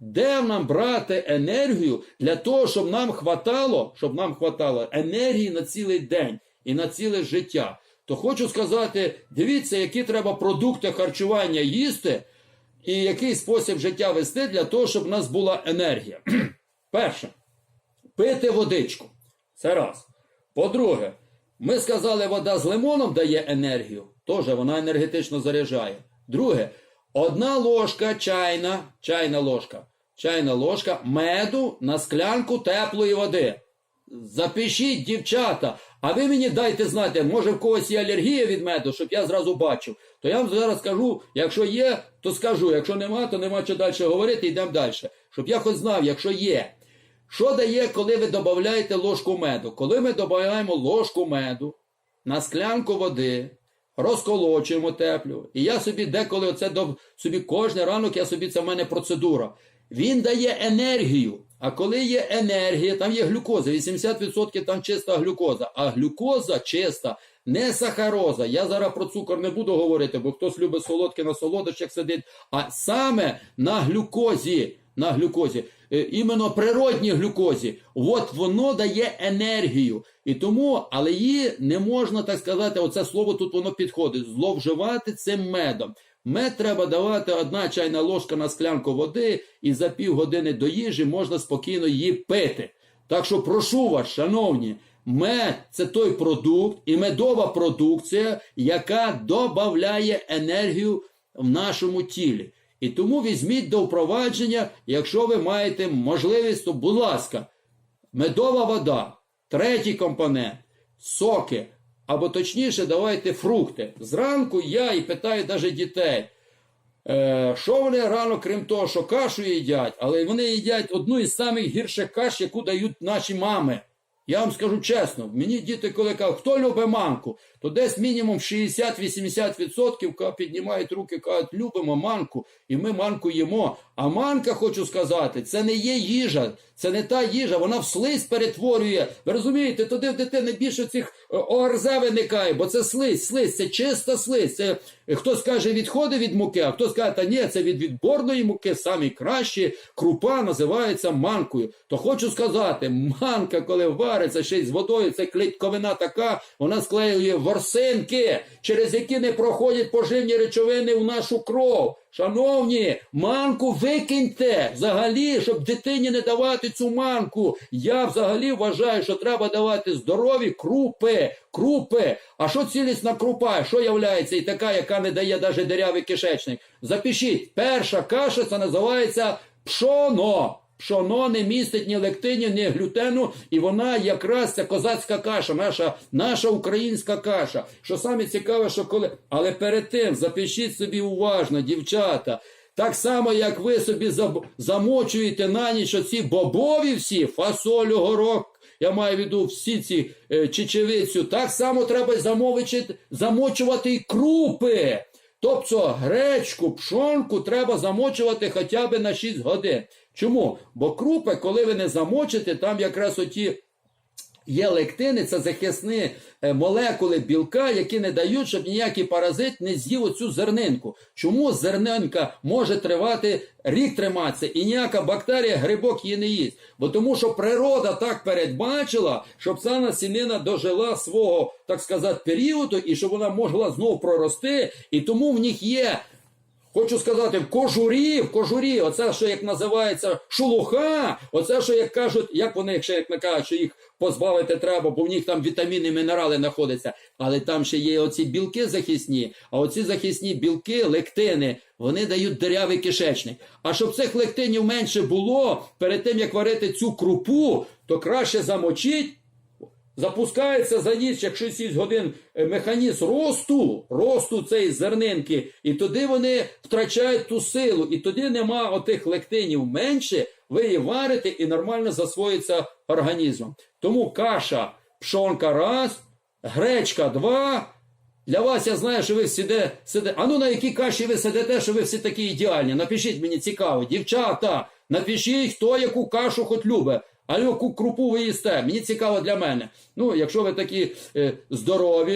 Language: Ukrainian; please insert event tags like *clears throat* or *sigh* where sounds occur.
Де нам брати енергію для того, щоб нам хватало, щоб нам хватало енергії на цілий день і на ціле життя? То хочу сказати, дивіться, які треба продукти харчування їсти і який спосіб життя вести для того, щоб у нас була енергія. *clears throat* Перше, пити водичку. Це раз. По-друге, ми сказали, вода з лимоном дає енергію, теж вона енергетично заряджає. Друге, одна ложка чайна, чайна ложка, чайна ложка меду на склянку теплої води. Запишіть, дівчата, а ви мені дайте знати, може в когось є алергія від меду, щоб я зразу бачив. То я вам зараз скажу, якщо є, то скажу. Якщо нема, то нема що далі говорити, йдемо далі. Щоб я хоч знав, якщо є. Що дає, коли ви додаєте ложку меду? Коли ми додаємо ложку меду на склянку води, розколочуємо теплю, і я собі деколи оце до собі кожен ранок, я собі це в мене процедура. Він дає енергію. А коли є енергія, там є глюкоза, 80% там чиста глюкоза. А глюкоза чиста, не сахароза. Я зараз про цукор не буду говорити, бо хтось любить солодке на солодощах сидить. А саме на глюкозі, на глюкозі, іменно природній глюкозі, от воно дає енергію. І тому, але її не можна так сказати, оце слово тут воно підходить. Зловживати цим медом. Мед треба давати одна чайна ложка на склянку води, і за півгодини до їжі можна спокійно її пити. Так що прошу вас, шановні, мед це той продукт і медова продукція, яка додає енергію в нашому тілі. І тому візьміть до впровадження, якщо ви маєте можливість, то будь ласка, медова вода, третій компонент, соки, або точніше, давайте фрукти. Зранку я і питаю навіть дітей, е, що вони рано, крім того, що кашу їдять, але вони їдять одну із самих гірших каш, яку дають наші мами. Я вам скажу чесно, мені діти, коли кажуть, хто любить манку, то десь мінімум 60-80% піднімають руки, кажуть, любимо манку, і ми манку їмо. А манка, хочу сказати, це не є їжа, це не та їжа, вона в слизь перетворює. Ви розумієте, туди в дитини більше цих е, ОРЗ виникає, бо це слизь, слизь, це чиста слизь. Це е, хтось каже відходи від муки, а хтось каже, та ні, це від відборної муки, самі кращі. Крупа називається манкою. То хочу сказати, манка, коли вариться ще й з водою, це клітковина така, вона склеює ворсинки, через які не проходять поживні речовини в нашу кров. Шановні, манку викиньте взагалі, щоб дитині не давати цю манку. Я взагалі вважаю, що треба давати здорові крупи, крупи. А що цілісна крупа? Що являється і така, яка не дає навіть дерявий кишечник? Запишіть, перша каша це називається пшоно. Пшоно не містить ні лектинів, ні глютену, і вона якраз ця козацька каша, наша, наша українська каша. Що саме цікаве, що коли. Але перед тим запишіть собі уважно, дівчата. Так само, як ви собі замочуєте на ніч оці бобові всі, фасолю, горох, я маю в виду всі ці е, чечевицю, так само треба замочувати і крупи. Тобто гречку, пшонку треба замочувати хоча б на 6 годин. Чому? Бо крупи, коли ви не замочите, там якраз оті є лектини, це захисні е, молекули білка, які не дають, щоб ніякий паразит не з'їв оцю зернинку. Чому зернинка може тривати рік триматися, і ніяка бактерія, грибок її не їсть? Бо тому, що природа так передбачила, щоб ця насінина дожила свого, так сказати, періоду, і щоб вона могла знову прорости, і тому в них є Хочу сказати, в кожурі, в кожурі, оце, що як називається шелуха, оце, що як кажуть, як вони, якщо як не кажуть, що їх позбавити треба, бо в них там вітаміни, мінерали знаходяться. Але там ще є оці білки захисні, а оці захисні білки, лектини, вони дають дирявий кишечник. А щоб цих лектинів менше було, перед тим як варити цю крупу, то краще замочіть. Запускається за ніч, як 6 годин е, механізм росту, росту цієї зернинки, і тоді вони втрачають ту силу, і тоді нема отих лектинів менше, ви її варите і нормально засвоїться організмом. Тому каша, пшонка раз, гречка два. Для вас я знаю, що ви всі де сидите. А ну на якій каші ви сидите, що ви всі такі ідеальні? Напишіть мені цікаво, дівчата, напишіть, хто яку кашу хоч любить. А яку крупу ви їсте? Мені цікаво для мене. Ну, якщо ви такі е, здорові.